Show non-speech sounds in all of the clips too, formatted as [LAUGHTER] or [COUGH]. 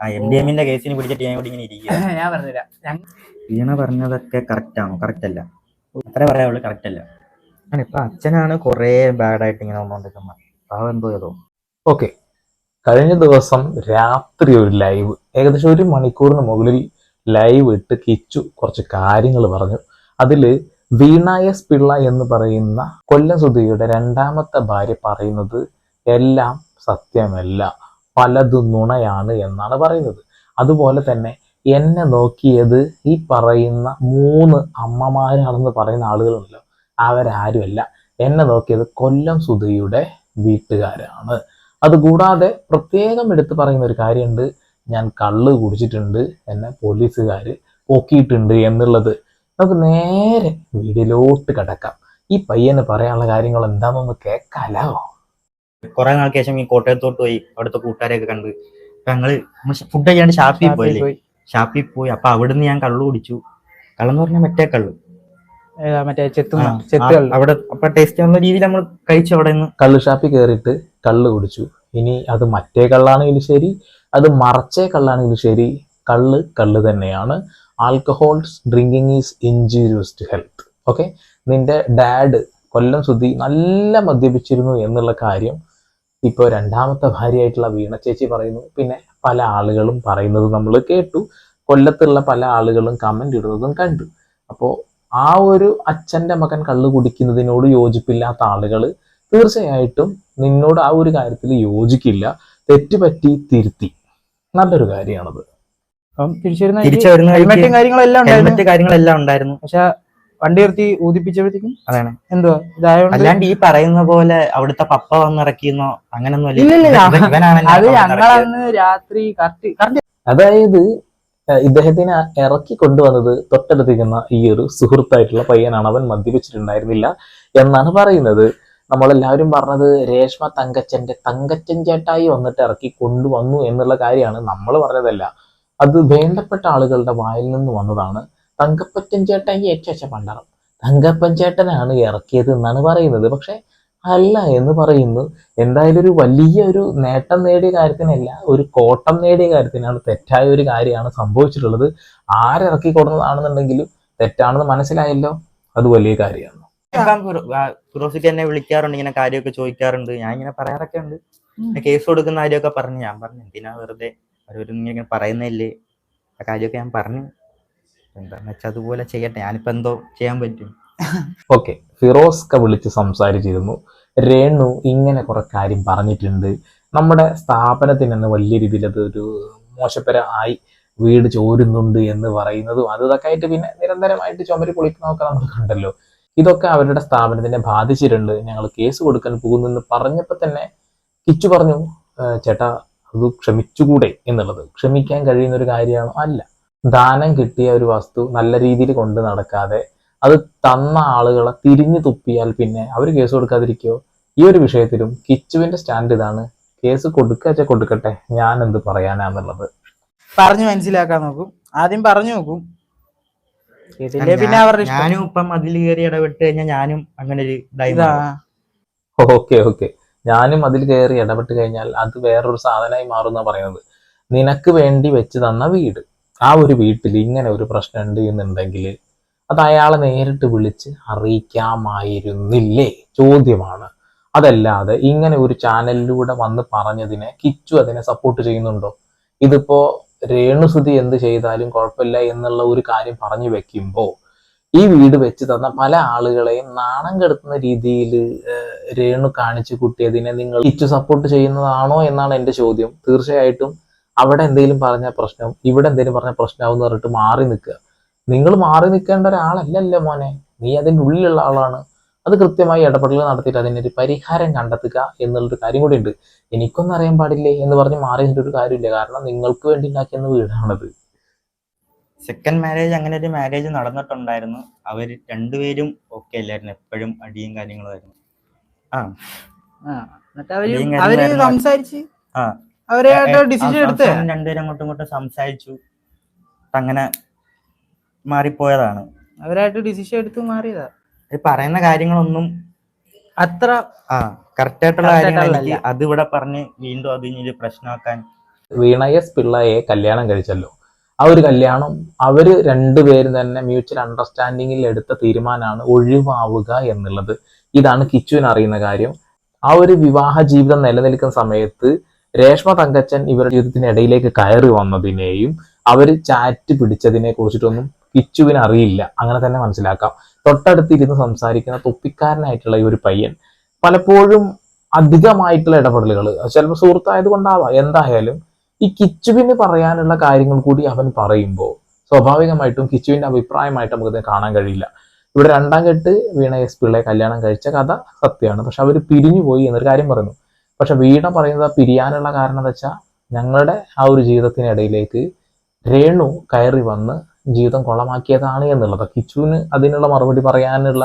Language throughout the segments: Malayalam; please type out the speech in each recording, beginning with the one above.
ആ എം ഡി എമ്മിന്റെ കേസിന് പിടിച്ചിട്ട് ഞാൻ ഇവിടെ ഇങ്ങനെ ഇരിക്കുക [LAUGHS] ഞാൻ പറഞ്ഞുതരാം. ഞങ്ങ വീണ പറഞ്ഞതൊക്കെ കറക്റ്റ് ആണോ? കറക്റ്റ് അല്ല. അത്ര പറയാവുള്ളൂ കറക്റ്റ് അല്ല. ഇപ്പൊ അച്ഛനാണ് കുറേ ബാഡായിട്ട് ഇങ്ങനെ വന്നോണ്ടിരിക്കുന്നത് പാവം എന്തോ ചെയ്തോ ഓക്കെ. കഴിഞ്ഞ ദിവസം രാത്രി ഒരു ലൈവ് ഏകദേശം ഒരു മണിക്കൂറിന് മുകളിൽ ലൈവ് ഇട്ട് കിച്ചു കുറച്ച് കാര്യങ്ങൾ പറഞ്ഞു. അതിൽ വീണ എസ് പിള്ള എന്ന് പറയുന്ന കൊല്ലം സുധിയുടെ രണ്ടാമത്തെ ഭാര്യ പറയുന്നത് എല്ലാം സത്യമല്ല. പലതും നുണയാണ് എന്നാണ് പറയുന്നത്. അതുപോലെ തന്നെ എന്നെ നോക്കിയത് ഈ പറയുന്ന മൂന്ന് അമ്മമാരാണെന്ന് പറയുന്ന ആളുകളുണ്ടല്ലോ. അവരാരുമല്ല. എന്നെ നോക്കിയത് കൊല്ലം സുധയുടെ വീട്ടുകാരാണ്. അതുകൂടാതെ പ്രത്യേകം എടുത്തു പറയുന്ന ഒരു കാര്യമുണ്ട്. ഞാൻ കള്ള് കുടിച്ചിട്ടുണ്ട്. എന്നെ പോലീസുകാർ പൊക്കിയിട്ടുണ്ട് എന്നുള്ളത്. നമുക്ക് നേരെ വീടിലോട്ട് കിടക്കാം. ഈ പയ്യന് പറയാനുള്ള കാര്യങ്ങൾ എന്താണെന്നൊന്ന് കേൾക്കാലോ കുറെ നാൾക്ക് ശേഷം ഈ കോട്ടയത്തോട്ട് പോയി അവിടുത്തെ കൂട്ടുകാരെയൊക്കെ കണ്ട്. അപ്പൊ ഞങ്ങൾ ഫുഡ് കഴിക്കാണ്ട് ഷാപ്പിൽ പോയില്ലേ? പോയി. ഷാപ്പിൽ പോയി. അപ്പൊ അവിടുന്ന് ഞാൻ കള്ളു കുടിച്ചു. കള്ളെന്ന് പറഞ്ഞാൽ മറ്റേ കള്ളു. മറ്റേ അവിടെ അപ്പൊ ടേസ്റ്റ് ആവുന്ന രീതിയിൽ നമ്മൾ കഴിച്ചു അവിടെ നിന്ന്. കള്ള് ഷാപ്പിൽ കയറിയിട്ട് കള്ള് കുടിച്ചു. ഇനി അത് മറ്റേ കള്ളാണെങ്കിലും ശരി അത് മറച്ചേ കള്ളാണെങ്കിലും ശരി കള്ള് കള്ള് തന്നെയാണ്. Alcohols drinking is injurious to health okay നിന്റെ ഡാഡ് കൊല്ലം സുധി നല്ല മദ്യപിച്ചിരുന്നു എന്നുള്ള കാര്യം ഇപ്പോൾ രണ്ടാമത്തെ ഭാര്യയായിട്ടുള്ള വീണ ചേച്ചി പറയുന്നു. പിന്നെ പല ആളുകളും പറയുന്നത് നമ്മൾ കേട്ടു. കൊല്ലത്തുള്ള പല ആളുകളും കമന്റ് ഇടുന്നതും കണ്ടു. അപ്പോൾ ആ ഒരു അച്ഛന്റെ മകൻ കള്ള് കുടിക്കുന്നതിനോട് യോജിപ്പില്ലാത്ത ആളുകൾ തീർച്ചയായിട്ടും നിന്നോട് ആ ഒരു കാര്യത്തിൽ യോജിക്കില്ല. തെറ്റുപറ്റി തിരുത്തി. നല്ലൊരു കാര്യമാണത് തിരിച്ചു വരുന്ന കാര്യങ്ങളെല്ലാം ഉണ്ടായിരുന്നു. പക്ഷെ വണ്ടി നിർത്തി ഊതിപ്പിച്ചപ്പോഴത്തേക്കും അതാണ്. എന്തോ ഇതായോണ്ട് അല്ലാണ്ട് ഈ പറയുന്ന പോലെ അവിടുത്തെ പപ്പ വന്നിറക്കിയെന്നോ അങ്ങനൊന്നും ഇല്ല, ഇല്ല, ഇവൻ- ഇവനാണ് എന്നെ അത്. അന്ന് രാത്രി കറക്റ്റ് കറക്റ്റ് അതായത് ഇദ്ദേഹത്തിനെ ഇറക്കി കൊണ്ടുവന്നത് തൊട്ടടുത്തിരിക്കുന്ന ഈ ഒരു സുഹൃത്തായിട്ടുള്ള പയ്യനാണ്. അവൻ മദ്യപിച്ചിട്ടുണ്ടായിരുന്നില്ല എന്നാണ് പറയുന്നത്. നമ്മളെല്ലാവരും പറഞ്ഞത് രേഷ്മ തങ്കച്ചന്റെ തങ്കച്ചൻ ചേട്ടായി വന്നിട്ട് ഇറക്കി കൊണ്ടുവന്നു എന്നുള്ള കാര്യമാണ് നമ്മൾ പറഞ്ഞതല്ല. അത് വേണ്ടപ്പെട്ട ആളുകളുടെ വായിൽ നിന്ന് വന്നതാണ്. തങ്കപ്പച്ചൻ ചേട്ടായി ഏറ്റച്ച പണ്ടാറം. തങ്കപ്പൻ ചേട്ടനാണ് ഇറക്കിയത് എന്നാണ് പറയുന്നത്. പക്ഷെ അല്ല എന്ന് പറയുന്നു. എന്തായാലും ഒരു വലിയ ഒരു നേട്ടം നേടിയ കാര്യത്തിനല്ല ഒരു കോട്ടം നേടിയ കാര്യത്തിനാണ് തെറ്റായ ഒരു കാര്യമാണ് സംഭവിച്ചിട്ടുള്ളത്. ആരിറക്കി കൊടുത്തതാണെന്നുണ്ടെങ്കിലും തെറ്റാണെന്ന് മനസ്സിലായല്ലോ? അത് വലിയ കാര്യമാണ്. ഫിറോസിക്ക് എന്നെ വിളിക്കാറുണ്ട് ഇങ്ങനെ കാര്യമൊക്കെ ചോദിക്കാറുണ്ട്. ഞാൻ ഇങ്ങനെ പറയാറൊക്കെ ഉണ്ട്. കേസ് കൊടുക്കുന്ന കാര്യമൊക്കെ പറഞ്ഞു. ഞാൻ പറഞ്ഞു എന്തിനാ വെറുതെ അവരൊരു ഇങ്ങനെ പറയുന്നില്ലേ ആ കാര്യമൊക്കെ ഞാൻ പറഞ്ഞു. എന്താന്ന് വെച്ചാൽ അതുപോലെ ചെയ്യട്ടെ. ഞാനിപ്പോ എന്തോ ചെയ്യാൻ പറ്റും. ഓക്കെ. ഫിറോസ്ക വിളിച്ച് സംസാരിച്ചിരുന്നു. രേണു ഇങ്ങനെ കുറെ കാര്യം പറഞ്ഞിട്ടുണ്ട്. നമ്മുടെ സ്ഥാപനത്തിന് തന്നെ വലിയ രീതിയിൽ അത് ഒരു മോശപ്പര ആയി വീട് ചോരുന്നുണ്ട് എന്ന് പറയുന്നതും അത് ഇതൊക്കെ ആയിട്ട് പിന്നെ നിരന്തരമായിട്ട് ചുമര് പൊളിക്കുന്നതൊക്കെ നമ്മൾ കണ്ടല്ലോ. ഇതൊക്കെ അവരുടെ സ്ഥാപനത്തിനെ ബാധിച്ചിട്ടുണ്ട്. ഞങ്ങൾ കേസ് കൊടുക്കാൻ പോകുന്നു എന്ന് പറഞ്ഞപ്പോൾ തന്നെ കിച്ചു പറഞ്ഞു "ഏ, ചേട്ടാ അത് ക്ഷമിച്ചുകൂടെ? എന്നുള്ളത്. ക്ഷമിക്കാൻ കഴിയുന്ന ഒരു കാര്യമാണോ? അല്ല. ദാനം കിട്ടിയ ഒരു വസ്തു നല്ല രീതിയിൽ കൊണ്ട് നടക്കാതെ അത് തന്ന ആളുകളെ തിരിഞ്ഞു തുപ്പിയാൽ പിന്നെ അവർ കേസ് കൊടുക്കാതിരിക്കോ? ഈ ഒരു വിഷയത്തിലും കിച്ചുവിന്റെ സ്റ്റാൻഡ് ഇതാണ്. കേസ് കൊടുക്കാച്ച കൊടുക്കട്ടെ. ഞാൻ എന്ത് പറയാനാന്നുള്ളത്. പറഞ്ഞു മനസ്സിലാക്കാൻ നോക്കും. ആദ്യം പറഞ്ഞു നോക്കും. കേട്ടില്ലേ? പിന്നെ ഞാൻ- അവരുടെ ഇഷ്ടം. ഞാനും ഇപ്പം അതിൽ കയറി ഇടപെട്ട് കഴിഞ്ഞാൽ ഞാനും അങ്ങനെ ഒരു ഇതായി ഇതാ. മാറും. Okay okay. ഞാനും അതിൽ കയറി ഇടപെട്ട് കഴിഞ്ഞാൽ അത് വേറൊരു സാധനമായി മാറുന്ന പറയുന്നത്. നിനക്ക് വേണ്ടി വെച്ച് തന്ന വീട്. ആ ഒരു വീട്ടിൽ ഇങ്ങനെ ഒരു പ്രശ്നം ഉണ്ട് എന്നുണ്ടെങ്കിൽ അത് അയാളെ നേരിട്ട് വിളിച്ച് അറിയിക്കാമായിരുന്നില്ലേ? ചോദ്യമാണ്. അതല്ലാതെ ഇങ്ങനെ ഒരു ചാനലിലൂടെ വന്ന് പറഞ്ഞതിനെ കിച്ചു അതിനെ സപ്പോർട്ട് ചെയ്യുന്നുണ്ടോ? ഇതിപ്പോ രേണുസുതി എന്ത് ചെയ്താലും കുഴപ്പമില്ല എന്നുള്ള ഒരു കാര്യം പറഞ്ഞു വെക്കുമ്പോൾ ഈ വീട് വെച്ച് തന്ന പല ആളുകളെയും നാണം കെടുത്തുന്ന രീതിയിൽ രേണു കാണിച്ചു കൂട്ടിയതിനെ നിങ്ങൾ കിച്ചു സപ്പോർട്ട് ചെയ്യുന്നതാണോ എന്നാണ് എന്റെ ചോദ്യം. തീർച്ചയായിട്ടും അവിടെ എന്തെങ്കിലും പറഞ്ഞ പ്രശ്നം ഇവിടെ എന്തെങ്കിലും പറഞ്ഞ പ്രശ്നമാവെന്ന് പറഞ്ഞിട്ട് മാറി നിൽക്കുക. നിങ്ങൾ മാറി നിൽക്കേണ്ട ഒരാളല്ലല്ലോ മോനെ. നീ അതിന്റെ ഉള്ളിലുള്ള ആളാണ്. അത് കൃത്യമായി ഇടപെടൽ നടത്തിയിട്ട് അതിനൊരു പരിഹാരം കണ്ടെത്തുക എന്നുള്ളൊരു കാര്യം കൂടി ഉണ്ട്. എനിക്കൊന്നും അറിയാൻ പാടില്ലേ എന്ന് പറഞ്ഞ് മാറി ഒരു കാര്യമില്ല. കാരണം നിങ്ങൾക്ക് വേണ്ടി ഉണ്ടാക്കിയെന്ന വീടാണത്. സെക്കൻഡ് മാരേജ് അങ്ങനെ ഒരു മാരേജ് നടന്നിട്ടുണ്ടായിരുന്നു. അവർ രണ്ടുപേരും ഓക്കെ അല്ലായിരുന്നു. എപ്പോഴും അടിയും കാര്യങ്ങളും ആയിരുന്നു. ആ. ആ, എന്നിട്ട് അവർ ഇനിയും സംസാരിച്ച്? ആ. അവരായിട്ട് ഡിസിഷൻ എടുത്തേ? രണ്ടുപേരും അങ്ങോട്ടും ഇങ്ങോട്ടും സംസാരിച്ചു. അങ്ങനെ മാറിപ്പോയതാണ്. അവരായിട്ട് ഡിസിഷൻ എടുത്ത് മാറിയതാ. പറയുന്ന കാര്യങ്ങളൊന്നും അത്ര ആ കറക്റ്റ് ആയിട്ടുള്ള ആയിട്ടുള്ളതല്ല. അത് ഇവിടെ പറഞ്ഞ് വീണ്ടും അത് ഇനി ഒരു പ്രശ്നമാക്കാൻ വീണ പിള്ളയെ കല്യാണം കഴിച്ചല്ലോ. ആ ഒരു കല്യാണം അവർ രണ്ടുപേരും തന്നെ മ്യൂച്വൽ അണ്ടർസ്റ്റാൻഡിങ്ങിൽ എടുത്ത തീരുമാനമാണ് ഒഴിവാവുക എന്നുള്ളത്. ഇതാണ് കിച്ചുവിന് അറിയുന്ന കാര്യം. ആ ഒരു വിവാഹ ജീവിതം നിലനിൽക്കുന്ന സമയത്ത് രേഷ്മ തങ്കച്ചൻ ഇവരുടെ ജീവിതത്തിനിടയിലേക്ക് കയറി വന്നതിനെയും അവർ ചാറ്റ് പിടിച്ചതിനെ കുറിച്ചിട്ടൊന്നും കിച്ചുവിന് അറിയില്ല. അങ്ങനെ തന്നെ മനസ്സിലാക്കാം. തൊട്ടടുത്തിരുന്ന് സംസാരിക്കുന്ന തൊപ്പിക്കാരനായിട്ടുള്ള ഈ ഒരു പയ്യൻ പലപ്പോഴും അധികമായിട്ടുള്ള ഇടപെടലുകൾ ചിലപ്പോൾ സുഹൃത്തായത് കൊണ്ടാവാം എന്തായാലും ഈ കിച്ചുവിന് പറയാനുള്ള കാര്യങ്ങൾ കൂടി അവൻ പറയുമ്പോൾ സ്വാഭാവികമായിട്ടും കിച്ചുവിന്റെ അഭിപ്രായമായിട്ട് നമുക്കത് കാണാൻ കഴിയില്ല. ഇവിടെ രണ്ടാം കെട്ട് വീണ എസ് പിള്ളയെ കല്യാണം കഴിച്ച കഥ സത്യമാണ്. പക്ഷെ അവർ പിരിഞ്ഞു പോയി എന്നൊരു കാര്യം പറയുന്നു. പക്ഷെ വീണ പറയുന്നത് പിരിയാനുള്ള കാരണം എന്താ വെച്ചാൽ ഞങ്ങളുടെ ആ ഒരു ജീവിതത്തിനിടയിലേക്ക് രേണു കയറി വന്ന് ജീവിതം കൊളമാക്കിയതാണ് എന്നുള്ളത്. കിച്ചുവിന് അതിനുള്ള മറുപടി പറയാനുള്ള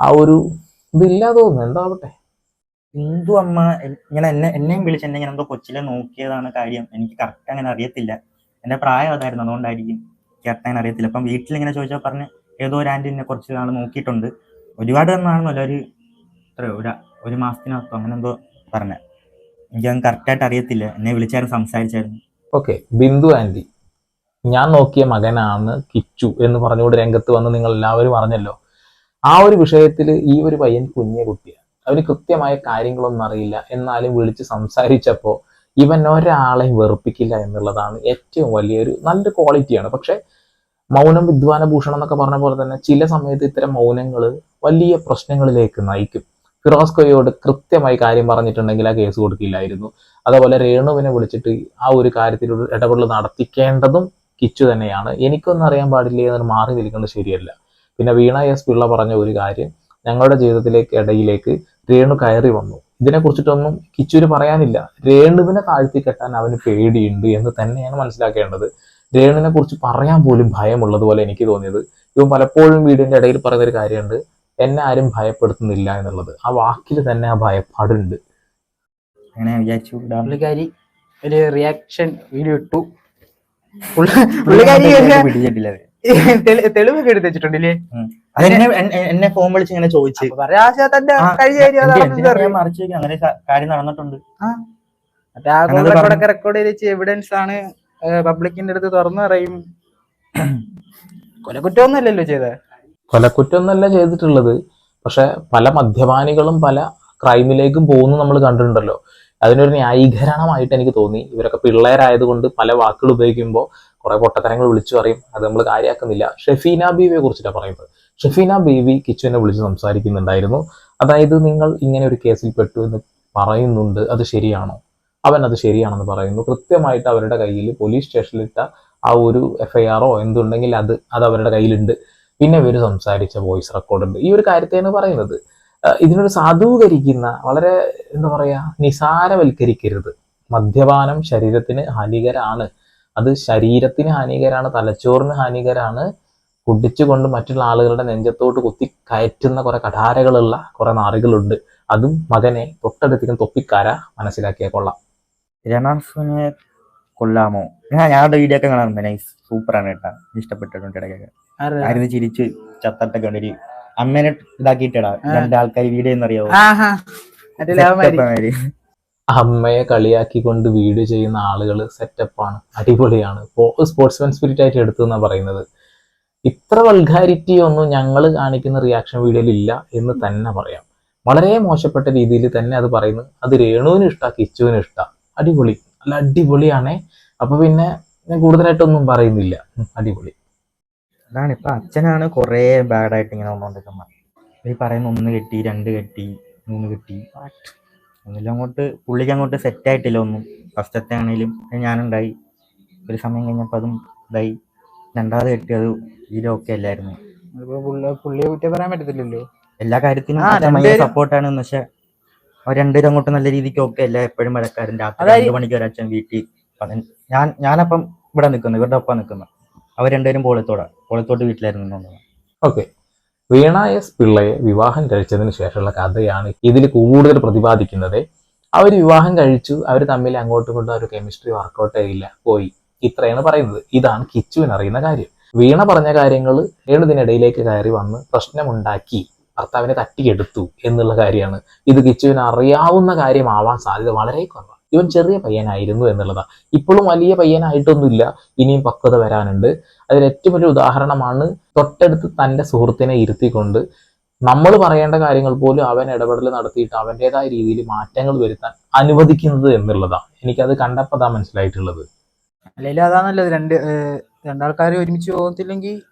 ആ ഒരു ഇതില്ലാതെ തോന്നുന്നു. എന്താവട്ടെ? ഹിന്ദു അമ്മ ഇങ്ങനെ എന്നെ എന്നെയും വിളിച്ച് എന്നെ ഇങ്ങനെ എന്തോ കൊച്ചിലെ നോക്കിയതാണ് കാര്യം. എനിക്ക് കറക്റ്റ് അങ്ങനെ അറിയത്തില്ല. എന്റെ പ്രായം അതായിരുന്നു. അതുകൊണ്ടായിരിക്കും കറക്റ്റ് അങ്ങനെ അറിയത്തില്ല. അപ്പം വീട്ടിൽ ഇങ്ങനെ ചോദിച്ചാൽ പറഞ്ഞ് ഏതോ ഒരു ആന്റി എന്നെ കുറച്ച് നാൾ നോക്കിയിട്ടുണ്ട്. ഒരുപാട് നാളെന്നല്ല ഒരു എത്രയോ? ഒരു ഒരു മാസത്തിനകത്തോ അങ്ങനെ എന്തോ പറഞ്ഞ. എനിക്കത് കറക്റ്റായിട്ട് അറിയത്തില്ല. എന്നെ വിളിച്ചായിരുന്നു സംസാരിച്ചായിരുന്നു ഓക്കെ ബിന്ദു ആന്റി ഞാൻ നോക്കിയ മകനാണ് കിച്ചു എന്ന് പറഞ്ഞുകൊണ്ട് രംഗത്ത് വന്ന് നിങ്ങൾ എല്ലാവരും അറിഞ്ഞല്ലോ. ആ ഒരു വിഷയത്തിൽ ഈ ഒരു പയ്യൻ കുഞ്ഞു കുട്ടിയാണ്. അവന് കൃത്യമായ കാര്യങ്ങളൊന്നും അറിയില്ല. എന്നാലും വിളിച്ച് സംസാരിച്ചപ്പോൾ ഇവൻ ഒരാളെയും വെറുപ്പിക്കില്ല എന്നുള്ളതാണ് ഏറ്റവും വലിയൊരു നല്ലൊരു ക്വാളിറ്റിയാണ് പക്ഷെ മൗനം വിദ്വാന ഭൂഷണം എന്നൊക്കെ പറഞ്ഞ പോലെ തന്നെ ചില സമയത്ത് ഇത്തരം മൗനങ്ങൾ വലിയ പ്രശ്നങ്ങളിലേക്ക് നയിക്കും. ഫിറോസ് കൊയ്യോട് കൃത്യമായി കാര്യം പറഞ്ഞിട്ടുണ്ടെങ്കിൽ ആ കേസ് കൊടുക്കില്ലായിരുന്നു. അതുപോലെ രേണുവിനെ വിളിച്ചിട്ട് ആ ഒരു കാര്യത്തിൽ ഇടപെടൽ നടത്തിക്കേണ്ടതും കിച്ചു തന്നെയാണ്. എനിക്കൊന്നും അറിയാൻ പാടില്ല എന്നൊരു മാറി നിൽക്കുന്നത് ശരിയല്ല. പിന്നെ വീണ എസ് പിള്ള പറഞ്ഞ ഒരു കാര്യം ഞങ്ങളുടെ ജീവിതത്തിലേക്ക് ഇടയിലേക്ക് രേണു കയറി വന്നു. ഇതിനെ കുറിച്ചിട്ടൊന്നും കിച്ചുവിന് പറയാനില്ല. രേണുവിനെ താഴ്ത്തി കെട്ടാൻ അവന് പേടിയുണ്ട് എന്ന് തന്നെയാണ് മനസ്സിലാക്കേണ്ടത്. രേണുവിനെ കുറിച്ച് പറയാൻ പോലും ഭയമുള്ളതുപോലെ എനിക്ക് തോന്നിയത്. ഇവൻ പലപ്പോഴും വീടിന്റെ ഇടയിൽ പറയുന്ന ഒരു കാര്യമുണ്ട്. എന്നെ ആരും ഭയപ്പെടുത്തുന്നില്ല എന്നുള്ളത്. ആ വാക്കിൽ തന്നെ ആ ഭയപ്പാടുണ്ട്. അങ്ങനെ വിചാരിച്ചു. പുള്ളിക്കാരി ഒരു റിയാക്ഷൻ വീഡിയോ ഇട്ടു. പുള്ളി- പുള്ളിക്കാരി. തെളിവൊക്കെ എടുത്ത് വെച്ചിട്ടുണ്ടല്ലേ? എന്നെ ഫോൺ വിളിച്ച് ഇങ്ങനെ ചോദിച്ചു. മറിച്ചു തന്റെ അങ്ങനെ കാര്യം നടന്നിട്ടുണ്ട്. മറ്റേ ആ റെക്കോർഡ് ചെയ്ത് വെച്ച് എവിഡൻസ് ആണ് പബ്ലിക്കിന്റെ അടുത്ത് തുറന്നു പറയും. കൊലക്കുറ്റമൊന്നുമല്ലല്ലോ ചെയ്തത് കൊലക്കുറ്റമൊന്നല്ല ചെയ്തിട്ടുള്ളത്. പക്ഷെ പല മദ്യപാനികളും പല ക്രൈമിലേക്കും പോകുന്നു നമ്മൾ കണ്ടിട്ടുണ്ടല്ലോ. അതിനൊരു ന്യായീകരണമായിട്ട് എനിക്ക് തോന്നി. ഇവരൊക്കെ പിള്ളേരായതുകൊണ്ട് പല വാക്കുകൾ ഉപയോഗിക്കുമ്പോൾ കുറെ പൊട്ടത്തരങ്ങൾ വിളിച്ചു പറയും. അത് നമ്മൾ കാര്യമാക്കുന്നില്ല ഷെഫീന ബീവിയെ കുറിച്ചിട്ടാണ് പറയുന്നത്. ഷെഫീന ബീവി കിച്ചുവിനെ വിളിച്ച് സംസാരിക്കുന്നുണ്ടായിരുന്നു. അതായത് നിങ്ങൾ ഇങ്ങനെ ഒരു കേസിൽ പെട്ടു എന്ന് പറയുന്നുണ്ട്. അത് ശരിയാണോ? അവൻ അത് ശരിയാണെന്ന് പറയുന്നു. കൃത്യമായിട്ട് അവരുടെ കയ്യിൽ പോലീസ് സ്റ്റേഷനിലിട്ട ആ ഒരു എഫ്ഐആറോ എന്തുണ്ടെങ്കിൽ അത് അത് അവരുടെ കയ്യിലുണ്ട്. പിന്നെ ഇവർ സംസാരിച്ച വോയിസ് റെക്കോർഡ് ഉണ്ട്. ഈ ഒരു കാര്യത്തെയാണ് പറയുന്നത്. ഇതിനൊരു സാധൂകരിക്കുന്ന വളരെ എന്താ പറയുക നിസാരവൽക്കരിക്കരുത്. മദ്യപാനം ശരീരത്തിന് ഹാനികരാണ്. അത് ശരീരത്തിന് ഹാനികരാണ് തലച്ചോറിന് ഹാനികരാണ്. കുടിച്ചുകൊണ്ട് മറ്റുള്ള ആളുകളുടെ നെഞ്ചത്തോട്ട് കുത്തി കയറ്റുന്ന കുറെ കഠാരകളുള്ള കുറെ നാറുകളുണ്ട്. അതും മകനെ തൊട്ടടുത്തേക്കും തൊപ്പിക്കാര മനസ്സിലാക്കിയ കൊള്ളാം. കൊല്ലാമോ? ഞാൻ ഞാനുടെ വീഡിയോ കാണാറുണ്ട്. നൈസ് സൂപ്പറാണ് കേട്ടാ. ഇഷ്ടപ്പെട്ടിട്ടുണ്ട് ഇടയ്ക്കൊക്കെ. ആയിരുന്നു ചിരിച്ച് ചത്തട്ടൊക്കെ ഉണ്ട്. ഒരു അമ്മേനെ ഇതാക്കിയിട്ടടാ. രണ്ടാൾക്കാർ വീഡിയോ എന്നറിയാവോ. അമ്മയെ കളിയാക്കിക്കൊണ്ട് വീഡിയോ ചെയ്യുന്ന ആളുകൾ സെറ്റപ്പാണ്. അടിപൊളിയാണ്. സ്പോർട്സ്മാൻ സ്പിരിറ്റ് ആയിട്ട് എടുത്തു എന്നാണ് പറയുന്നത്. ഇത്ര വൾഗാരിറ്റി ഒന്നും ഞങ്ങൾ കാണിക്കുന്ന റിയാക്ഷൻ വീഡിയോയിൽ ഇല്ല എന്ന് തന്നെ പറയാം. വളരെ മോശപ്പെട്ട രീതിയിൽ തന്നെ അത് പറയുന്നു. അത് രേണുവിന് ഇഷ്ട കിച്ചുവിന് ഇഷ്ട. അടിപൊളി. അല്ല അടിപൊളിയാണേ. അപ്പൊ പിന്നെ ഞാൻ കൂടുതലായിട്ടൊന്നും പറയുന്നില്ല. അടിപൊളി. അതാണ് ഇപ്പൊ അച്ഛനാണ് കൊറേ ബാഡായിട്ട് ഇങ്ങനെ വന്നോണ്ടിരിക്കുന്നത് ഈ പറയുന്ന ഒന്ന് കെട്ടി രണ്ട് കെട്ടി മൂന്ന് കെട്ടി. ഒന്നിലും അങ്ങോട്ട് പുള്ളിക്ക് അങ്ങോട്ട് സെറ്റ് ആയിട്ടില്ല ഒന്നും. ഫസ്റ്റത്തെ ആണെങ്കിലും ഞാനുണ്ടായി. ഒരു സമയം കഴിഞ്ഞപ്പോൾ അതും ഇതായി. രണ്ടാമത് കെട്ടി അത് തീരെ ഓക്കെ അല്ലായിരുന്നു. പുള്ളിയെ കുറ്റം പറയാൻ പറ്റത്തില്ലല്ലോ? എല്ലാ കാര്യത്തിനും സപ്പോർട്ടാണ് പക്ഷെ അവർ രണ്ടുപേരും അങ്ങോട്ട് നല്ല രീതിക്ക് ഓക്കെ അല്ല. എപ്പോഴും വഴക്കാരും. രാത്രി രണ്ട് മണിക്ക് ഒരച്ഛൻ അച്ഛൻ വീട്ടിൽ ഞാൻ ഞാനപ്പം ഇവിടെ നിൽക്കുന്നു ഇവരുടെ ഒപ്പം നിൽക്കുന്നു അവർ രണ്ടുപേരും പോളത്തോടാണ് പോളത്തോട്ട് വീട്ടിലായിരുന്നു ഓക്കെ. വീണ എസ് പിള്ളയെ വിവാഹം കഴിച്ചതിന് ശേഷമുള്ള കഥയാണ് ഇതിൽ കൂടുതൽ പ്രതിപാദിക്കുന്നത്. അവർ വിവാഹം കഴിച്ചു. അവർ തമ്മിൽ അങ്ങോട്ടും ഇങ്ങോട്ടും ഒരു കെമിസ്ട്രി വർക്കൗട്ട് ഇല്ല പോയി. ഇത്രയാണ് പറയുന്നത്. ഇതാണ് കിച്ചുവിന് അറിയുന്ന കാര്യം. വീണ പറഞ്ഞ കാര്യങ്ങൾ ഏഴുതിനിടയിലേക്ക് കയറി വന്ന് പ്രശ്നമുണ്ടാക്കി. ഭർത്താവിനെ തട്ടിയെടുത്തു എന്നുള്ള കാര്യമാണ്. ഇത് കിച്ചുവിന് അറിയാവുന്ന കാര്യമാവാൻ സാധ്യത വളരെ കുറവാണ്. ഇവൻ ചെറിയ പയ്യനായിരുന്നു എന്നുള്ളതാണ് ഇപ്പോഴും വലിയ പയ്യനായിട്ടൊന്നുമില്ല. ഇനിയും പക്വത വരാനുണ്ട്. അതിൽ ഏറ്റവും വലിയ ഉദാഹരണമാണ് തൊട്ടടുത്ത് തന്റെ സുഹൃത്തിനെ ഇരുത്തിക്കൊണ്ട് നമ്മൾ പറയേണ്ട കാര്യങ്ങൾ പോലും അവൻ ഇടപെടൽ നടത്തിയിട്ട് അവന്റെതായ രീതിയിൽ മാറ്റങ്ങൾ വരുത്താൻ അനുവദിക്കുന്നത് എന്നുള്ളതാണ് എനിക്കത് കണ്ടപ്പോൾ അതാ മനസ്സിലായിട്ടുള്ളത്. അല്ലെങ്കിൽ അതാ നല്ലത്. രണ്ട് രണ്ടാൾക്കാർ ഒരുമിച്ച് പോകത്തില്ലെങ്കിൽ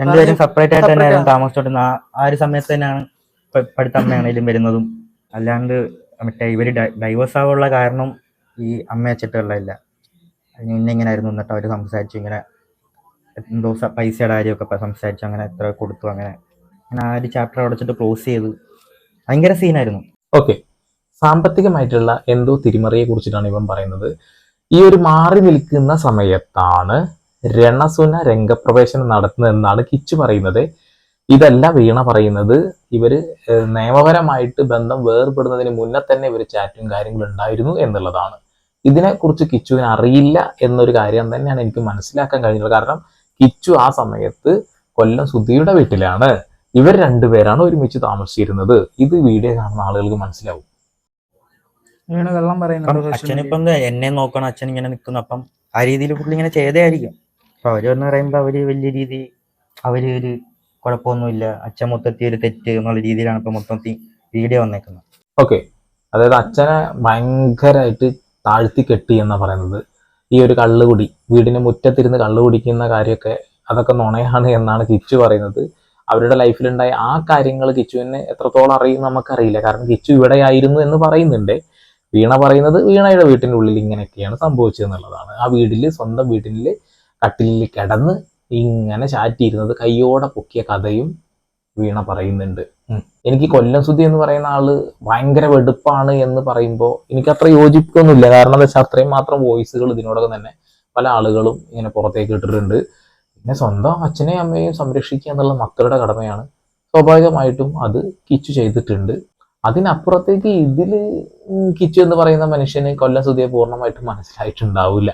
രണ്ടുപേരും സെപ്പറേറ്റ് ആയിട്ട് തന്നെയാണ് തന്നെയായിരുന്നു. താമസിച്ചോണ്ടിരുന്ന ആ- ആ ഒരു സമയത്ത് തന്നെയാണ് പഠിത്തമ്മയാണെങ്കിലും വരുന്നതും. അല്ലാണ്ട് മറ്റേ ഇവർ ഡൈവേഴ്സ് ആവാനുള്ള കാരണം ഈ അമ്മ വെച്ചിട്ടുള്ളതല്ല. ഇല്ല മുന്നേ ഇങ്ങനെ ആയിരുന്നു എന്നിട്ട് അവർ സംസാരിച്ചു. ഇങ്ങനെ എന്തോ പൈസയുടെ കാര്യമൊക്കെ സംസാരിച്ചു. അങ്ങനെ എത്ര കൊടുത്തു. അങ്ങനെ അങ്ങനെ ആ ഒരു ചാപ്റ്റർ അടച്ചിട്ട് ക്ലോസ് ചെയ്ത്. ഭയങ്കര സീനായിരുന്നു ഓക്കെ സാമ്പത്തികമായിട്ടുള്ള എന്തോ തിരിമറിയെ കുറിച്ചിട്ടാണ് ഇവൻ പറയുന്നത്. ഈ ഒരു മാറി നിൽക്കുന്ന സമയത്താണ് രണസുന രംഗപ്രവേശനം നടത്തുന്നതെന്നാണ് കിച്ചു പറയുന്നത്. ഇതല്ല വീണ പറയുന്നത് ഇവർ നിയമപരമായിട്ട് ബന്ധം വേർപെടുന്നതിന് മുന്നേ തന്നെ ഇവർ ചാറ്റും കാര്യങ്ങളും ഉണ്ടായിരുന്നു എന്നുള്ളതാണ്. ഇതിനെക്കുറിച്ച് കിച്ചുവിന് അറിയില്ല എന്നൊരു കാര്യം തന്നെയാണ് എനിക്ക് മനസ്സിലാക്കാൻ കഴിഞ്ഞത്. കാരണം കിച്ചു ആ സമയത്ത് കൊല്ലം സുധിയുടെ വീട്ടിലാണ്. ഇവർ രണ്ടുപേരാണ് ഒരുമിച്ച് താമസിച്ചിരുന്നത്. ഇത് വീഡിയോ കാണുന്ന ആളുകൾക്ക് മനസ്സിലാവും. അച്ഛനിപ്പം എന്താ എന്നെ നോക്കണം അച്ഛൻ ഇങ്ങനെ നിൽക്കുന്നു. അപ്പം ആ രീതിയിൽ പുള്ളി ഇങ്ങനെ ചെയ്തായിരിക്കും അപ്പൊ അവർ എന്ന് പറയുമ്പോ അവർ വലിയ രീതി അവർ ഒരു കുഴപ്പമൊന്നുമില്ല. അച്ഛൻ മൊത്തത്തിൽ ഒരു തെറ്റ് എന്നുള്ള രീതിയിലാണ് ഇപ്പൊ മൊത്തത്തിൽ വീഡിയോ വന്നേക്കുന്നത്. ഓക്കെ. അതായത് അച്ഛനെ ഭയങ്കരമായിട്ട് താഴ്ത്തി കെട്ടി എന്ന് പറയുന്നത്. ഈ ഒരു കള്ളുകുടി വീടിന് മുറ്റത്തിരുന്ന് കള്ളു കുടിക്കുന്ന കാര്യമൊക്കെ അതൊക്കെ നുണയാണ് എന്നാണ് കിച്ചു പറയുന്നത്. അവരുടെ ലൈഫിലുണ്ടായ ആ കാര്യങ്ങൾ കിച്ചുവിനെ എത്രത്തോളം അറിയും നമുക്കറിയില്ല. കാരണം കിച്ചു ഇവിടെയായിരുന്നു എന്ന് പറയുന്നുണ്ട്. വീണ പറയുന്നത് വീണയുടെ വീട്ടിന്റെ ഉള്ളിൽ ഇങ്ങനെയൊക്കെയാണ് സംഭവിച്ചത് എന്നുള്ളതാണ്. ആ വീട്ടിൽ സ്വന്തം വീട്ടിൽ കട്ടിലിൽ കിടന്ന് ഇങ്ങനെ ചാറ്റിയിരുന്നത് കയ്യോടെ പൊക്കിയ കഥയും വീണ പറയുന്നുണ്ട്. എനിക്ക് കൊല്ലം സുധി എന്ന് പറയുന്ന ആൾ ഭയങ്കര വെടുപ്പാണ് എന്ന് പറയുമ്പോൾ എനിക്ക് അത്ര യോജിപ്പൊന്നുമില്ല. കാരണം എന്താ വെച്ചാൽ അത്രയും മാത്രം വോയിസുകൾ ഇതിനോടൊക്കെ തന്നെ പല ആളുകളും ഇങ്ങനെ പുറത്തേക്ക് ഇട്ടിട്ടുണ്ട്. പിന്നെ സ്വന്തം അച്ഛനെയും അമ്മയെയും സംരക്ഷിക്കുക എന്നുള്ള മക്കളുടെ കടമയാണ്. സ്വാഭാവികമായിട്ടും അത് കിച്ചു ചെയ്തിട്ടുണ്ട്. അതിനപ്പുറത്തേക്ക് ഇതിൽ കിച്ചു എന്ന് പറയുന്ന മനുഷ്യന് കൊല്ലം സുധിയെ പൂർണമായിട്ടും മനസ്സിലായിട്ടുണ്ടാവില്ല.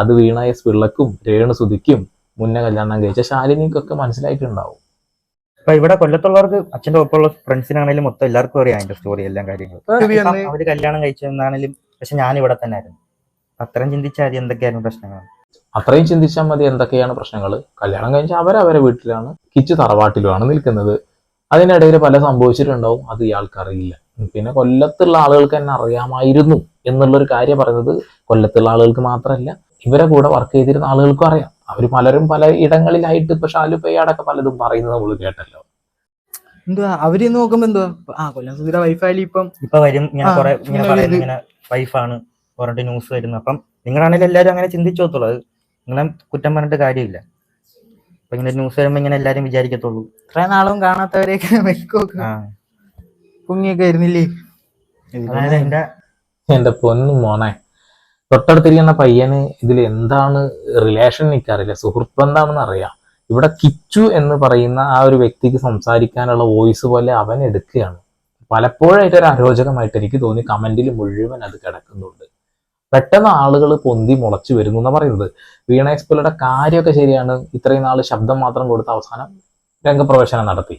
അത് വീണ എസ് പിള്ളക്കും രേണു സുധിക്കും മുന്നേ കല്യാണം കഴിച്ച ശാലിനിക്കൊക്കെ മനസ്സിലായിട്ടുണ്ടാവും. അപ്പൊ ഇവിടെ കൊല്ലത്തുള്ളവർക്ക് അച്ഛന്റെ ഒപ്പമുള്ള ഫ്രണ്ട്സിനാണെങ്കിലും മൊത്തം എല്ലാവർക്കും അറിയാം അതിന്റെ സ്റ്റോറി എല്ലാം കാര്യങ്ങളും. ഇപ്പം അവർ കല്യാണം കഴിച്ചെന്നാണെങ്കിലും പക്ഷെ ഞാൻ ഇവിടെ തന്നെ ആയിരുന്നു. അത്രയും ചിന്തിച്ചാൽ മതി എന്തൊക്കെയായിരുന്നു പ്രശ്നങ്ങൾ അത്രയും ചിന്തിച്ചാൽ മതി എന്തൊക്കെയാണ് പ്രശ്നങ്ങൾ കല്യാണം കഴിച്ചാൽ അവരവരെ വീട്ടിലാണ് കിച്ചു തറവാട്ടിലുമാണ് നിൽക്കുന്നത്. അതിനിടയിൽ പല സംഭവിച്ചിട്ടുണ്ടാവും അത് ഇയാൾക്ക് അറിയില്ല. പിന്നെ കൊല്ലത്തുള്ള ആളുകൾക്ക് തന്നെ അറിയാമായിരുന്നു എന്നുള്ളൊരു കാര്യം പറയുന്നത് കൊല്ലത്തുള്ള ആളുകൾക്ക് മാത്രമല്ല ഇവരെ കൂടെ വർക്ക് ചെയ്തിരുന്ന ആളുകൾക്കും അറിയാം. അവർ പലരും പല ഇടങ്ങളിലായിട്ട് ഇപ്പൊ ഷാലുപ്പയ്യാടൊക്കെ പലതും പറയുന്നത് നമ്മൾ കേട്ടല്ലോ. എന്തുവാ? അവർ നോക്കുമ്പോ എന്തുവാ? ആ കൊല്ലം സുധീര വൈഫായാലും ഇപ്പം ഇപ്പൊ വരും ഇങ്ങനെ ആ, കുറെ ഇങ്ങനെ പറയുന്നത്. ഇങ്ങനെ വൈഫാണ് പറഞ്ഞിട്ട് ന്യൂസ് വരുന്നത് അപ്പം നിങ്ങളാണെങ്കിലും എല്ലാവരും അങ്ങനെ ചിന്തിച്ചു അത് നിങ്ങളെ കുറ്റം പറഞ്ഞിട്ട് കാര്യമില്ല. അപ്പൊ ഇങ്ങനെ ന്യൂസ് വരുമ്പോ ഇങ്ങനെ എല്ലാരും വിചാരിക്കത്തുള്ളൂ. ഇത്ര നാളും കാണാത്തവരെയൊക്കെ [LAUGHS] വെക്കൊക്കെ വരുന്നില്ലേ കുങ്ങിയൊക്കെ ആയിരുന്നില്ലേ? അതായത് എന്റെ എന്റെ പൊന്നു മോനെ. തൊട്ടടുത്തിരിക്കുന്ന പയ്യന് ഇതിൽ എന്താണ് റിലേഷൻ എനിക്കറിയില്ല. സുഹൃത്ത് ബന്ധമാണെന്ന് അറിയാം. ഇവിടെ കിച്ചു എന്ന് പറയുന്ന ആ ഒരു വ്യക്തിക്ക് സംസാരിക്കാനുള്ള വോയിസ് പോലെ അവൻ എടുക്കുകയാണ്. പലപ്പോഴായിട്ട് ഒരു അരോചകമായിട്ട് എനിക്ക് തോന്നി കമന്റിൽ മുഴുവൻ അത് കിടക്കുന്നുണ്ട്. പെട്ടെന്ന് ആളുകൾ പൊന്തി മുളച്ചു വരുന്നു എന്നാ പറയുന്നത്. വീണ എക്സ്പോലയുടെ കാര്യമൊക്കെ ശരിയാണ്. ഇത്രയും നാൾ ശബ്ദം മാത്രം കൊടുത്ത അവസാനം രംഗപ്രവേശനം നടത്തി.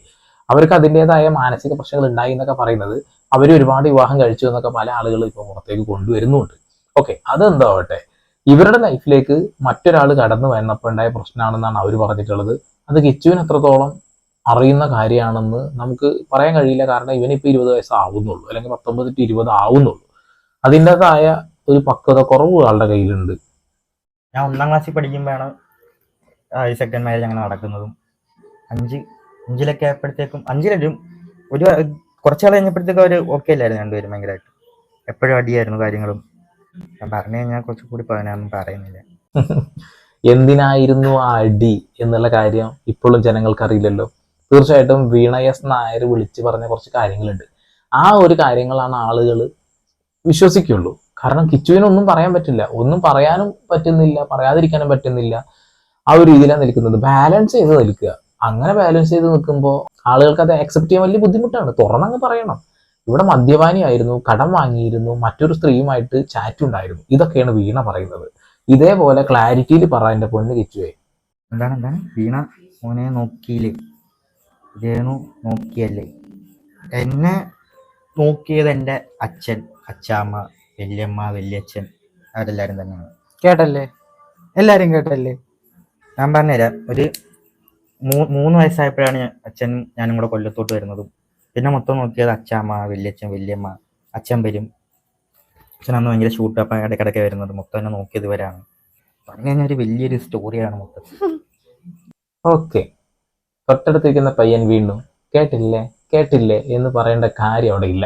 അവർക്ക് അതിന്റെതായ മാനസിക പ്രശ്നങ്ങൾ ഉണ്ടായി എന്നൊക്കെ പറയുന്നത് അവർ ഒരുപാട് വിവാഹം കഴിച്ചു എന്നൊക്കെ പല ആളുകളും ഇപ്പോൾ പുറത്തേക്ക് കൊണ്ടുവരുന്നുണ്ട്. ഓക്കെ അതെന്താവട്ടെ? ഇവരുടെ ലൈഫിലേക്ക് മറ്റൊരാൾ കടന്നു വന്നപ്പോൾ ഉണ്ടായ പ്രശ്നമാണെന്നാണ് അവർ പറഞ്ഞിട്ടുള്ളത്. അത് കിച്ചുവിന് എത്രത്തോളം അറിയുന്ന കാര്യമാണെന്ന് നമുക്ക് പറയാൻ കഴിയില്ല. കാരണം ഇവനിപ്പോൾ ഇരുപത് വയസ്സാവുന്നുള്ളൂ അല്ലെങ്കിൽ പത്തൊമ്പത് ടു ഇരുപത് ആവുന്നുള്ളൂ. അതിന്റെതായ ഒരു പക്വത കുറവ് ആളുടെ കയ്യിലുണ്ട്. ഞാൻ ഒന്നാം ക്ലാസ്സിൽ പഠിക്കുമ്പോഴാണ് ഈ സെക്കൻഡ് മാരേജ് അങ്ങനെ നടക്കുന്നതും. അഞ്ച് അഞ്ചിലൊക്കെ ആയപ്പോഴത്തേക്കും അഞ്ചിലും ഒരു കുറച്ചാൾ കഴിഞ്ഞപ്പോഴത്തേക്കും അവർ ഓക്കെ അല്ലായിരുന്നു രണ്ടുപേരും ഭയങ്കരമായിട്ട്. എപ്പോഴും അടിയായിരുന്നു കാര്യങ്ങളും. പറഞ്ഞു കഴിഞ്ഞാൽ കുറച്ചുകൂടി പതിനാറും പറയുന്നില്ല. എന്തിനായിരുന്നു ആ അടി എന്നുള്ള കാര്യം ഇപ്പോഴും ജനങ്ങൾക്ക് അറിയില്ലല്ലോ തീർച്ചയായിട്ടും വീണയസ് നായർ വിളിച്ച് പറഞ്ഞ കുറച്ച് കാര്യങ്ങളുണ്ട്. ആ ഒരു കാര്യങ്ങളാണ് ആളുകൾ വിശ്വസിക്കുള്ളൂ. കാരണം കിച്ചുവിനൊന്നും പറയാൻ പറ്റില്ല. ഒന്നും പറയാനും പറ്റുന്നില്ല പറയാതിരിക്കാനും പറ്റുന്നില്ല. ആ ഒരു രീതിയിലാണ് നിൽക്കുന്നത്. ബാലൻസ് ചെയ്ത് നിൽക്കുക. അങ്ങനെ ബാലൻസ് ചെയ്ത് നിൽക്കുമ്പോൾ ആളുകൾക്ക് അത് ആക്സെപ്റ്റ് ചെയ്യാൻ വലിയ ബുദ്ധിമുട്ടാണ്. തുറന്നങ്ങ് പറയണം. ഇവിടെ മദ്യപാനിയായിരുന്നു കടം വാങ്ങിയിരുന്നു മറ്റൊരു സ്ത്രീയുമായിട്ട് ചാറ്റ് ഉണ്ടായിരുന്നു. ഇതൊക്കെയാണ് വീണ പറയുന്നത്. ഇതേപോലെ ക്ലാരിറ്റിയിൽ പറ എന്റെ പൊന്ന് കിച്ചുവേ. എന്താണ് എന്താണ്? വീണ മോനെ നോക്കിയില്ലേ? രേണു നോക്കിയല്ലേ? എന്നെ നോക്കിയത് എന്റെ അച്ഛൻ അച്ചാമ്മ വല്യമ്മ വല്യച്ഛൻ അവരെല്ലാരും തന്നെയാണ്. കേട്ടല്ലേ? എല്ലാരും കേട്ടല്ലേ? ഞാൻ പറഞ്ഞുതരാം. ഒരു മൂന്ന് വയസ്സായപ്പോഴാണ് അച്ഛനും ഞാനും കൂടെ കൊല്ലത്തോട്ട് വരുന്നതും പിന്നെ മൊത്തം നോക്കിയത് അച്ഛമ്മ വല്യച്ഛൻ വല്യമ്മ അച്ഛൻ വരും. അച്ഛൻ അന്ന് ഭയങ്കര ഷൂട്ട് അപ്പം ഇടയ്ക്കിടയ്ക്ക് വരുന്നത് മൊത്തം എന്നെ നോക്കിയത് പറഞ്ഞു കഴിഞ്ഞാൽ ഒരു വലിയൊരു സ്റ്റോറിയാണ് മൊത്തം. ഓക്കെ തൊട്ടടുത്തിരിക്കുന്ന പയ്യൻ വീണ്ടും കേട്ടില്ലേ? കേട്ടില്ലേ എന്ന് പറയേണ്ട കാര്യം അവിടെ ഇല്ല.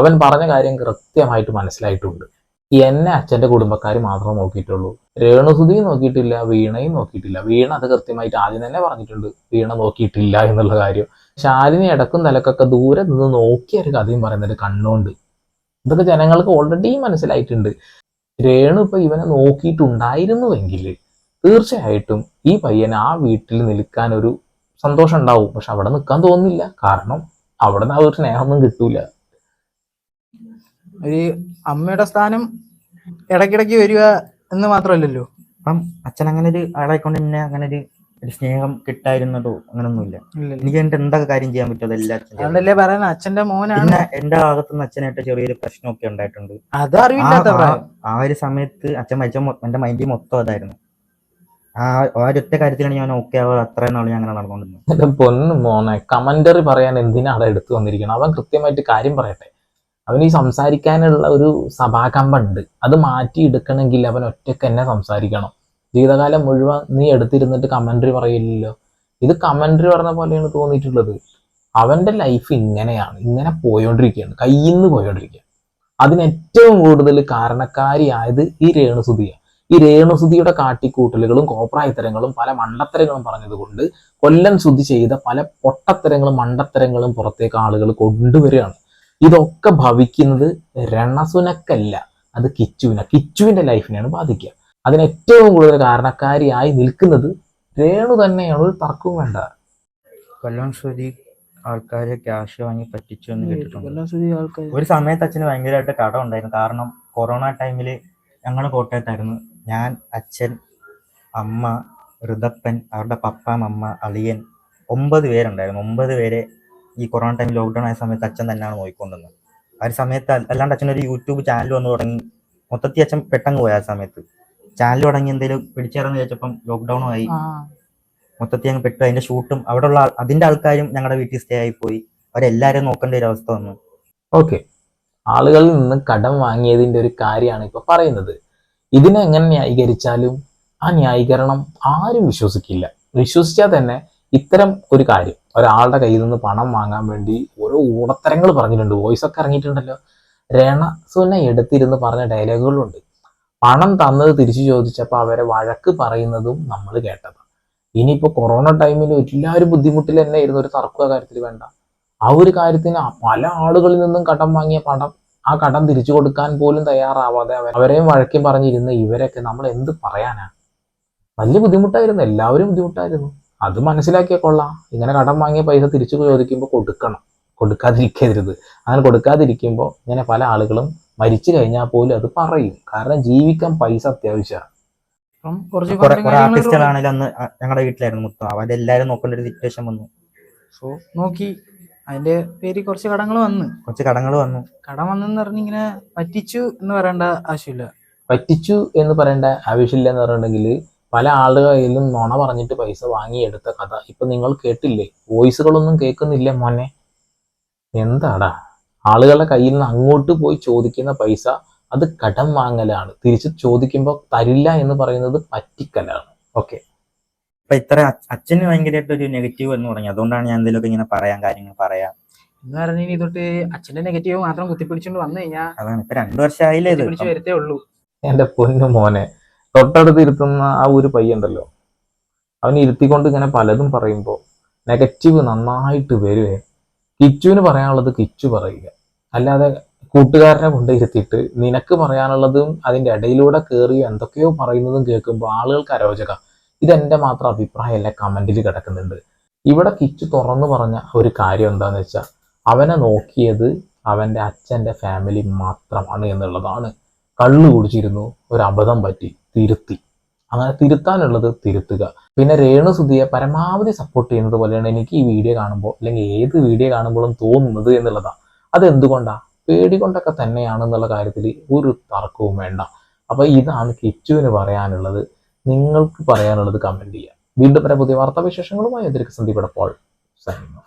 അവൻ പറഞ്ഞ കാര്യം കൃത്യമായിട്ട് മനസ്സിലായിട്ടുണ്ട്. എന്നെ അച്ഛന്റെ കുടുംബക്കാർ മാത്രമേ നോക്കിയിട്ടുള്ളൂ. രേണുസുതിയും നോക്കിയിട്ടില്ല വീണയും നോക്കിയിട്ടില്ല. വീണ അത് കൃത്യമായിട്ട് ആദ്യം തന്നെ പറഞ്ഞിട്ടുണ്ട്. വീണ നോക്കിയിട്ടില്ല എന്നുള്ള കാര്യം. ശാലിനി ഇടക്കും നിലക്കൊക്കെ ദൂരെ നിന്ന് നോക്കിയ ഒരു കഥയും പറയുന്നുണ്ട് കണ്ണുകൊണ്ട് ഇതൊക്കെ ജനങ്ങൾക്ക് ഓൾറെഡി മനസ്സിലായിട്ടുണ്ട്. രേണു ഇപ്പൊ ഇവനെ നോക്കിയിട്ടുണ്ടായിരുന്നുവെങ്കിൽ തീർച്ചയായിട്ടും ഈ പയ്യൻ ആ വീട്ടിൽ നിൽക്കാൻ ഒരു സന്തോഷം ഉണ്ടാവും. പക്ഷെ അവിടെ നിൽക്കാൻ തോന്നില്ല കാരണം അവിടെ നിന്ന് ആ ഒരു സ്നേഹമൊന്നും കിട്ടൂല. ഒരു അമ്മയുടെ സ്ഥാനം ഇടയ്ക്കിടയ്ക്ക് വരിക എന്ന് മാത്രമല്ലല്ലോ. അപ്പം അച്ഛൻ അങ്ങനെ ഒരു ആളായിക്കൊണ്ട് തന്നെ അങ്ങനെ ഒരു ഒരു സ്നേഹം കിട്ടായിരുന്നതോ? അങ്ങനൊന്നുമില്ല. എനിക്ക് എന്റെ എന്തൊക്കെ കാര്യം ചെയ്യാൻ പറ്റും അതെല്ലാം. അതുകൊണ്ടല്ലേ പറയുന്നത്? അച്ഛന്റെ മോനാണ്. പിന്നെ എന്റെ ഭാഗത്തുനിന്ന് അച്ഛനായിട്ട് ചെറിയൊരു പ്രശ്നമൊക്കെ ഉണ്ടായിട്ടുണ്ട്. അത് അറിവില്ലാത്ത ആ- പ്രായം. ആ ഒരു സമയത്ത് അച്ഛൻ മരിച്ച മൊ- എന്റെ മൈൻഡിൽ മൊത്തം അതായിരുന്നു. ആ ആ ഒരൊറ്റ കാര്യത്തിലാണ് ഞാൻ ഓക്കെ ആവാതെ അത്ര നാൾ ഞാൻ അങ്ങനെ നടന്നുകൊണ്ടിരുന്നത്. എന്റെ പൊന്നു മോനെ കമന്ററി പറയാൻ എന്തിനാണ് എടുത്തു വന്നിരിക്കണം? അവൻ കൃത്യമായിട്ട് കാര്യം പറയട്ടെ. അവൻ ഈ സംസാരിക്കാനുള്ള ഒരു സഭാകമ്പുണ്ട്. അത് മാറ്റി എടുക്കണമെങ്കിൽ അവൻ ഒറ്റയ്ക്ക് തന്നെ സംസാരിക്കണം. ജീവിതകാലം മുഴുവൻ നീ എടുത്തിരുന്നിട്ട് കമൻട്രി പറയില്ലല്ലോ. ഇത് കമൻട്രി പറഞ്ഞ പോലെയാണ് തോന്നിയിട്ടുള്ളത്. അവന്റെ ലൈഫ് ഇങ്ങനെയാണ്. ഇങ്ങനെ പോയോണ്ടിരിക്കുകയാണ്. കയ്യിൽ നിന്ന് പോയോണ്ടിരിക്കുക അതിന് ഏറ്റവും കൂടുതൽ കാരണക്കാരിയായത് ഈ രേണുസുതിയാണ് ഈ രേണുസുതിയുടെ കാട്ടിക്കൂട്ടലുകളും കോപ്രായത്തരങ്ങളും പല മണ്ടത്തരങ്ങളും പറഞ്ഞതുകൊണ്ട് കൊല്ലം ശുദ്ധി ചെയ്ത പല പൊട്ടത്തരങ്ങളും മണ്ടത്തരങ്ങളും പുറത്തേക്ക് ആളുകൾ കൊണ്ടുവരികയാണ്. ഇതൊക്കെ ഭവിക്കുന്നത് രണസുനക്കല്ല. അത് കിച്ചുവിന. കിച്ചുവിന്റെ ലൈഫിനെയാണ് ബാധിക്കുക. അതിന് ഏറ്റവും കൂടുതൽ കാരണക്കാരിയായി നിൽക്കുന്നത് രേണു തന്നെയാണ്. ഒരു തർക്കവും വേണ്ട. കൊല്ലം ശ്രുതി ആൾക്കാരെ ക്യാഷ് വാങ്ങി പറ്റിച്ചു എന്ന് കേട്ടിട്ടുണ്ട്. ഒരു സമയത്ത് അച്ഛന് ഭയങ്കരമായിട്ട് കടം ഉണ്ടായിരുന്നു. കാരണം കൊറോണ ടൈമിൽ ഞങ്ങൾ കോട്ടയത്തായിരുന്നു. ഞാൻ അച്ഛൻ അമ്മ ഋതപ്പൻ അവരുടെ പപ്പ അമ്മ അളിയൻ ഒമ്പത് പേരുണ്ടായിരുന്നു. ഒമ്പത് പേരെ ഈ കൊറോണ ടൈം ലോക്ക്ഡൗൺ ആയ സമയത്ത് അച്ഛൻ തന്നെയാണ് നോക്കിക്കൊണ്ടുവന്നത് ആ ഒരു സമയത്ത് അല്ലാണ്ട് അച്ഛൻ ഒരു യൂട്യൂബ് ചാനൽ വന്ന് തുടങ്ങി. മൊത്തത്തിൽ അച്ഛൻ പെട്ടെന്ന് പോയ ആ സമയത്ത്. ചാനൽ തുടങ്ങി എന്തെങ്കിലും പിടിച്ചേർന്ന് ചോദിച്ചപ്പം ലോക്ക്ഡൗണും ആയി. ആ. മൊത്തത്തിൽ അങ്ങ് പെട്ടു. അതിന്റെ ഷൂട്ടും അവിടെയുള്ള ഉള്ള അതിന്റെ ആൾക്കാരും ഞങ്ങളുടെ വീട്ടിൽ സ്റ്റേ ആയി പോയി. അവരെല്ലാരും നോക്കേണ്ട ഒരു അവസ്ഥ വന്നു. ഓക്കെ ആളുകളിൽ നിന്ന് കടം വാങ്ങിയതിന്റെ ഒരു കാര്യമാണ് ഇപ്പൊ പറയുന്നത്. ഇതിനെ എങ്ങനെ ന്യായീകരിച്ചാലും ആ ന്യായീകരണം ആരും വിശ്വസിക്കില്ല. വിശ്വസിച്ചാൽ തന്നെ ഇത്തരം ഒരു കാര്യം ഒരാളുടെ കയ്യിൽ നിന്ന് പണം വാങ്ങാൻ വേണ്ടി ഓരോ ഊണത്തരങ്ങൾ പറഞ്ഞിട്ടുണ്ട്. വോയിസ് ഒക്കെ ഇറങ്ങിയിട്ടുണ്ടല്ലോ. രണസുന എടുത്തിരുന്ന് പറഞ്ഞ ഡയലോഗുകളുണ്ട് പണം തന്നത് തിരിച്ചു ചോദിച്ചപ്പോൾ അവരെ വഴക്ക് പറയുന്നതും നമ്മൾ കേട്ടത്. ഇനിയിപ്പോൾ കൊറോണ ടൈമിൽ എല്ലാവരും ബുദ്ധിമുട്ടിൽ തന്നെ ഇരുന്ന ഒരു തർക്ക കാര്യത്തിൽ വേണ്ട. ആ ഒരു കാര്യത്തിന് പല ആളുകളിൽ നിന്നും കടം വാങ്ങിയ പണം ആ കടം തിരിച്ചു കൊടുക്കാൻ പോലും തയ്യാറാവാതെ അവരെയും വഴക്കി പറഞ്ഞിരുന്ന ഇവരൊക്കെ നമ്മൾ എന്ത് പറയാനാ? വലിയ ബുദ്ധിമുട്ടായിരുന്നു. എല്ലാവരും ബുദ്ധിമുട്ടായിരുന്നു. അത് മനസ്സിലാക്കിയ കൊള്ളാം. ഇങ്ങനെ കടം വാങ്ങിയ പൈസ തിരിച്ചു ചോദിക്കുമ്പോൾ കൊടുക്കണം. കൊടുക്കാതിരിക്കരുത്. അങ്ങനെ കൊടുക്കാതിരിക്കുമ്പോൾ ഇങ്ങനെ പല ആളുകളും മരിച്ചു കഴിഞ്ഞാൽ പോലും അത് പറയും. കാരണം ജീവിക്കാൻ പൈസ അത്യാവശ്യമാണ്. കുറെ ആർട്ടിസ്റ്റുകളാണെങ്കിലും അന്ന് ഞങ്ങളുടെ വീട്ടിലായിരുന്നു മൊത്തം. അവരെല്ലാരും നോക്കേണ്ട ഒരു സിറ്റുവേഷൻ വന്നു. സോ നോക്കി. അതിന്റെ പേര് കുറച്ച് കടങ്ങൾ വന്നു. കുറച്ച് കടങ്ങൾ വന്നു. കടം വന്നെന്ന് പറഞ്ഞിങ്ങനെ പറ്റിച്ചു എന്ന് പറയേണ്ട ആവശ്യമില്ല. പറ്റിച്ചു എന്ന് പറയേണ്ട ആവശ്യമില്ല എന്ന് പറഞ്ഞിട്ടുണ്ടെങ്കിൽ പല ആളുകളിലും നുണ പറഞ്ഞിട്ട് പൈസ വാങ്ങിയെടുത്ത കഥ ഇപ്പൊ നിങ്ങൾ കേട്ടില്ലേ? വോയിസുകളൊന്നും കേൾക്കുന്നില്ല മോനെ? എന്താടാ? ആളുകളുടെ കയ്യിൽ നിന്ന് അങ്ങോട്ട് പോയി ചോദിക്കുന്ന പൈസ അത് കടം വാങ്ങലാണ്. തിരിച്ച് ചോദിക്കുമ്പോൾ തരില്ല എന്ന് പറയുന്നത് പറ്റിക്കലാണ്. ഓക്കെ അപ്പൊ ഇത്ര അച്ഛ- അച്ഛന് ഭയങ്കരമായിട്ട് ഒരു നെഗറ്റീവ് എന്ന് പറഞ്ഞു അതുകൊണ്ടാണ് ഞാൻ എന്തെങ്കിലുമൊക്കെ ഇങ്ങനെ പറയാൻ കാര്യങ്ങൾ പറയാം. എന്ന് പറഞ്ഞു ഇനി തൊട്ട് അച്ഛന്റെ നെഗറ്റീവ് മാത്രം കുത്തിപ്പിടിച്ചോണ്ട് വന്നു കഴിഞ്ഞാൽ അതാണ്. ഇപ്പൊ രണ്ടു വർഷമായില്ലേ ഇത്. പിടിച്ചു വരത്തേ ഉള്ളൂ. എന്റെ പൊന്നു മോനെ തൊട്ടടുത്ത് ഇരുത്തുന്ന ആ ഒരു പയ്യുണ്ടല്ലോ. അവൻ ഇരുത്തിക്കൊണ്ട് ഇങ്ങനെ പലതും പറയുമ്പോൾ നെഗറ്റീവ് നന്നായിട്ട് വരുവേ. കിച്ചുവിന് പറയാനുള്ളത് കിച്ചു പറയുക. അല്ലാതെ കൂട്ടുകാരനെ കൊണ്ടിരുത്തിയിട്ട് നിനക്ക് പറയാനുള്ളതും അതിന്റെ ഇടയിലൂടെ കയറി എന്തൊക്കെയോ പറയുന്നതും കേൾക്കുമ്പോൾ ആളുകൾക്ക് അരോചക. ഇതെന്റെ മാത്രം അഭിപ്രായമല്ല കമന്റിൽ കിടക്കുന്നുണ്ട്. ഇവിടെ കിച്ചു തുറന്നു പറഞ്ഞ ഒരു കാര്യം എന്താന്ന് വെച്ചാൽ അവനെ നോക്കിയത് അവന്റെ അച്ഛന്റെ ഫാമിലി മാത്രമാണ് എന്നുള്ളതാണ്. കള്ളു കുടിച്ചിരുന്നു ഒരു അബദ്ധം പറ്റി തിരുത്തി. അങ്ങനെ തിരുത്താനുള്ളത് തിരുത്തുക. പിന്നെ രേണു സുധിയെ പരമാവധി സപ്പോർട്ട് ചെയ്യുന്നത് പോലെയാണ് എനിക്ക് ഈ വീഡിയോ കാണുമ്പോൾ അല്ലെങ്കിൽ ഏത് വീഡിയോ കാണുമ്പോഴും തോന്നുന്നത് എന്നുള്ളതാണ്. അതെന്തുകൊണ്ടാ? പേടി കൊണ്ടൊക്കെ തന്നെയാണ് എന്നുള്ള കാര്യത്തിൽ ഒരു തർക്കവും വേണ്ട. അപ്പൊ ഇതാണ് കിച്ചുവിന് പറയാനുള്ളത്. നിങ്ങൾക്ക് പറയാനുള്ളത് കമന്റ് ചെയ്യാം. വീണ്ടും പല പുതിയ വാർത്താ വിശേഷങ്ങളുമായി സന്ധിപ്പെടപ്പോൾ ഓഫ്